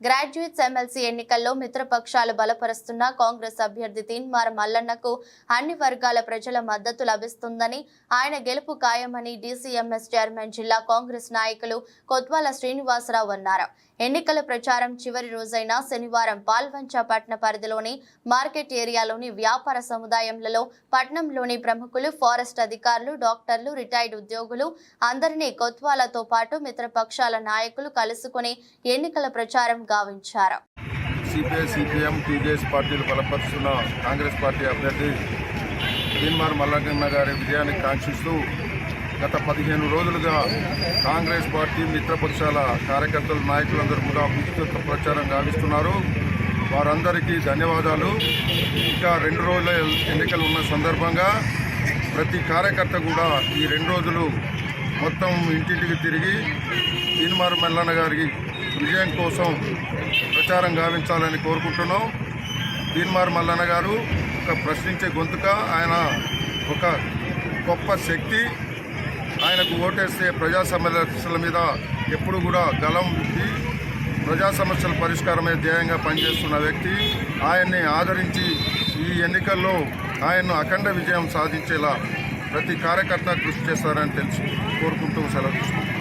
Graduates MLC ఎన్నికల్లో మిత్రపక్షాలు బలపరుస్తున్న కాంగ్రెస్ అభ్యర్థి తీన్మార మల్లన్నకు అన్ని వర్గాల ప్రజల మద్దతు లభిస్తుందని ఆయన గెలుపు ఖాయమని డీసీఎంఎస్ చైర్మన్ జిల్లా కాంగ్రెస్ నాయకులు కొత్వాల శ్రీనివాసరావు అన్నారు. ఎన్నికల ప్రచారం చివరి రోజైన శనివారం పాల్వంచ పట్టణ పరిధిలోని మార్కెట్ ఏరియాలోని వ్యాపార సముదాయంలో పట్నంలోని ప్రముఖులు ఫారెస్ట్ అధికారులు డాక్టర్లు రిటైర్డ్ ఉద్యోగులు అందరినీ కొత్వాలతో పాటు మిత్రపక్షాల నాయకులు కలుసుకుని ఎన్నికల ప్రచారం గావించారు సిపిఐ సిపిఎం టీడీఎస్ పార్టీలు బలపరుస్తున్న కాంగ్రెస్ పార్టీ అభ్యర్థి తీన్మార్ మల్లన్న గారి విజయాన్ని కాంక్షిస్తూ గత పదిహేను రోజులుగా కాంగ్రెస్ పార్టీ మిత్రపక్షాల కార్యకర్తలు నాయకులందరూ కూడా విస్తృత ప్రచారం గావిస్తున్నారు. వారందరికీ ధన్యవాదాలు. ఇంకా రెండు రోజుల ఎన్నికలు ఉన్న సందర్భంగా ప్రతి కార్యకర్త కూడా ఈ రెండు రోజులు మొత్తం ఇంటింటికి తిరిగి తీన్మార్ మల్లన్న గారికి విజయం కోసం ప్రచారం గావించాలని కోరుకుంటున్నాం. తీన్మార్ మల్లన్న గారు ఒక ప్రశ్నించే గొంతుక ఆయన ఒక గొప్ప శక్తి. ఆయనకు ఓటేస్తే ప్రజా సమస్యల మీద ఎప్పుడు కూడా గలం ఉంది. ప్రజా సమస్యల పరిష్కారమే ధ్యేయంగా పనిచేస్తున్న వ్యక్తి. ఆయన్ని ఆదరించి ఈ ఎన్నికల్లో ఆయన్ను అఖండ విజయం సాధించేలా ప్రతి కార్యకర్త కృషి చేస్తారని తెలుసు కోరుకుంటూ సెలవు తీసుకుంటాం